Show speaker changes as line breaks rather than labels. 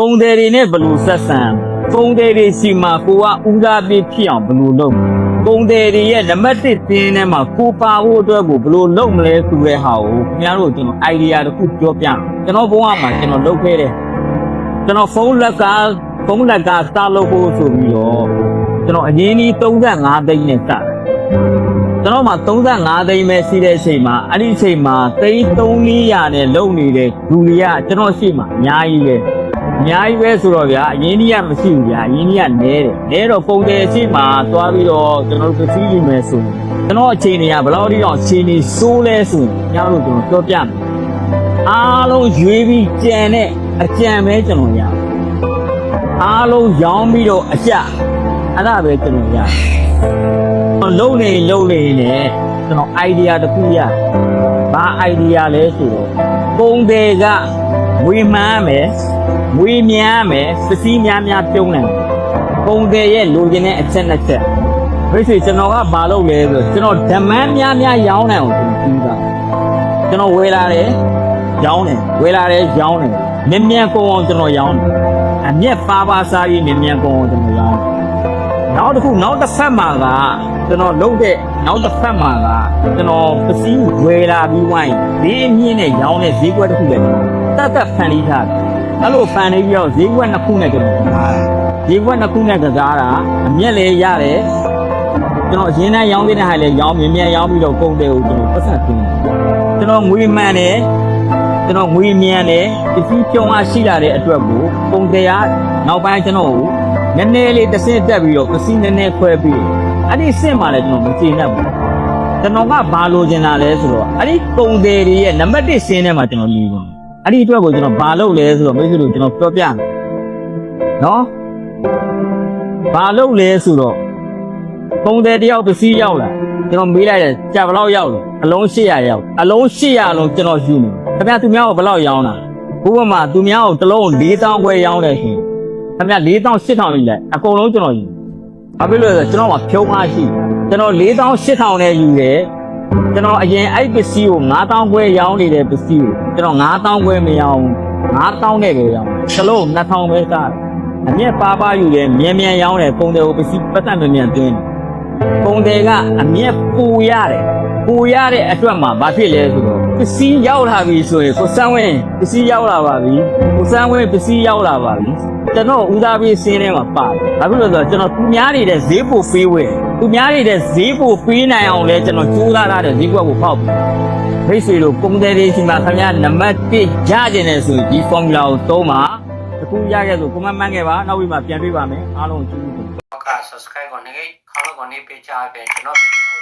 ကုံတယ်တွေနဲ့ဘယ်လိုဆက်ဆံကုံတယ်တွေစီမှာကိုကဦးစားပေးဖြစ်အောင်ဘယ်လိုလုပ်ကုံတယ်တွေရဲ့နံပါတ်1သင်းထဲမှာကိုပါဖို့အတွက်ကိုဘယ်လိုလုပ်မလဲဆိုတဲ့ဟာကိုခင်ဗျားတို့ကျွန်တော် idea တစ်ခုပြောပြမယ်ကျွန်တော်ဘုန်းကမှာကျွန်တော်လုပ်ခဲ့တယ်ကျွန်တော်ဖုန်းလက်ကဖုန်းလက်ကစတာလုပ်ဖို့ဆိုပြီးတော့ကျွန်တော်အရင်ကြီး35သိန်းနဲ့စတယ်ကျွန်တော်မှ35သိန်းပဲရှိတဲ့အချိန်မှာအဲ့ဒီအချိန်မှာသိန်း300နဲ့လုံနေတဲ့လူတွေကကျွန်တော်ရှိမှအများကြီးပဲ အများကြီးပဲဆိုတော့ဗျာအရင်ကြီးကမရှိဘူးဗျာအရင်ကြီးကနဲတယ်နဲတော့ပုံတယ်အချိန်မှာသွားပြီးတော့ကျွန်တော်တို့ပစ္စည်းယူမယ်ဆိုရင်ကျွန်တော်အချိန်တွေကဘယ်လောက်ထိတော့အချိန်တွေစိုးလဲဆိုရင်ညတို့ကျွန်တော်ပြောပြမယ်အားလုံးရွေးပြီးကြံတဲ့အကြံပဲကျွန်တော်ရအောင်အားလုံးရောင်းပြီးတော့အကျအဲ့ဒါပဲကျွန်တော်ရအောင်လုံနေလုံနေနဲ့ကျွန်တော် idea တစ်ခုရဘာ idea လဲဆိုတော့ပုံတယ်က ဝေမှန်းမယ်ဝေမြန်းမယ်ပစ္စည်းများများပြုံးတယ်ပုံတယ်ရဲ့လိုချင်တဲ့အချက်နှစ်ချက်မိတ်ဆွေကျွန်တော်ကဘာလုပ်လဲဆိုတော့ကျွန်တော်ဓမန်းများများရောင်းတယ်အောင်ကျွန်တော်ပြီးတာကျွန်တော်ဝယ်လာတယ်ရောင်းတယ်ဝယ်လာတယ်ရောင်းတယ်မြင်မြန်ကုန်အောင်ကျွန်တော်ရောင်းတယ်အမျက်ပါပါစားပြီးမြင်မြန်ကုန်အောင်ကျွန်တော်ရောင်းတယ်နောက်တစ်ခုနောက်တစ်ဖက်မှာကကျွန်တော်လုပ်တဲ့နောက်တစ်ဖက်မှာကကျွန်တော်ပစ္စည်းဝယ်လာပြီးဝိုင်းဈေးအမြင့်နဲ့ရောင်းတဲ့ဈေးကွက်တစ်ခုလည်း တတ်တတ်ဖန်ပြီးထားတယ်အဲ့လိုဖန်နေပြီးတော့ဈေးကွက်နှစ်ခုနဲ့ကျွန်တော်ဈေးကွက်နှစ်ခုနဲ့ကစားတာအမြင့်လည်းရတယ်ကျွန်တော်အရင်တန်းရောင်းတဲ့ဟာလည်းရောင်းမြင်မြန်ရောင်းပြီးတော့ကုန်တယ်ကိုကျွန်တော်ပတ်သက်တင်တယ်ကျွန်တော်ငွေမှန်တယ်ကျွန်တော်ငွေမြန်တယ်ပစ္စည်းကြုံအားရှိလာတဲ့အတွက်ကိုပုံတရားနောက်ပိုင်းကျွန်တော်ကိုနည်းနည်းလေးတစ်ဆင့်တက်ပြီးတော့ပစီနည်းနည်းခွဲပြီးအဲ့ဒီဆင့်မှလည်းကျွန်တော်မကျေနပ်ဘူးကျွန်တော်ကဘာလိုချင်တာလဲဆိုတော့အဲ့ဒီကုံတယ်တွေရဲ့နံပါတ်1ဆင်းထဲမှာကျွန်တော်နေပါ အဲ့ဒီအတွက်ကိုကျွန်တော်ဘာလုပ်လဲဆိုတော့မိတ်ဆွေတို့ကျွန်တော်ပြောပြမယ်နော်ဘာလုပ်လဲဆိုတော့ကုံတယ်တယောက်ပစီရောက်လာကျွန်တော်မေးလိုက်တယ်ကြာဘယ်လောက်ရောက်လဲအလုံး800ရောက်အလုံး800လုံးကျွန်တော်ယူနေခင်ဗျာသူများကိုဘယ်လောက်ရောင်းတာဘုဘမှာသူများကိုတစ်လုံး4000ခွဲရောင်းတယ်ရှင်ခင်ဗျ4000 8000လေးလဲအကုန်လုံးကျွန်တော်ယူဘာဖြစ်လို့လဲဆိုတော့ကျွန်တော်ကဖြုံးအားရှိကျွန်တော်4000 8000နဲ့ယူတယ် ကျွန်တော်အရင်အဲ့ပစ္စည်းကို9000ခွဲရောင်းနေတဲ့ပစ္စည်းကိုကျွန်တော်9000ခွဲမရောင်း9000နဲ့ပဲရောင်းတစ်လုံး2000ပဲစားတယ်အမြက်ပါပါယူတယ်မြန်မြန်ရောင်းတယ်ပုံတယ်ကိုပစ္စည်းပတ်သက်မြန်မြန်သွင်းတယ်ပုံတယ်ကအမြက်ပူရတယ်ပူရတဲ့အတွက်မှာဘာဖြစ်လဲဆိုတော့ ပစ္စည်းရောက်လာပြီဆိုရင်ကိုစမ်းဝင်းပစ္စည်းရောက်လာပါပြီကိုစမ်းဝင်းပစ္စည်းရောက်လာပါပြီကျွန်တော်ဦးစားပေးစင်းထဲမှာပါတယ်။ဘာဖြစ်လို့လဲဆိုတော့ကျွန်တော်သူများနေတဲ့ဈေးပိုဖေးဝယ်သူများနေတဲ့ဈေးပိုဖေးနိုင်အောင်လဲကျွန်တော်ကြိုးစားထားတဲ့ဈေးကွက်ကိုဖောက်ပြီးမိတ်ဆွေတို့ပုံသေးလေးရှိမှခင်ဗျာနံပါတ်1ရကျင်တယ်ဆိုရင်ဒီ formula ကိုသုံးပါတခုရခဲ့ဆိုကွန်မန့်မှန်းခဲ့ပါနောက်ပြီးမှပြန်တွေ့ပါမယ်အားလုံးကျေးဇူးတင်
တော့က subscribe ကိုနေခေါင်းကိုနေပေးချပေးကျွန်တော်ဗီဒီယို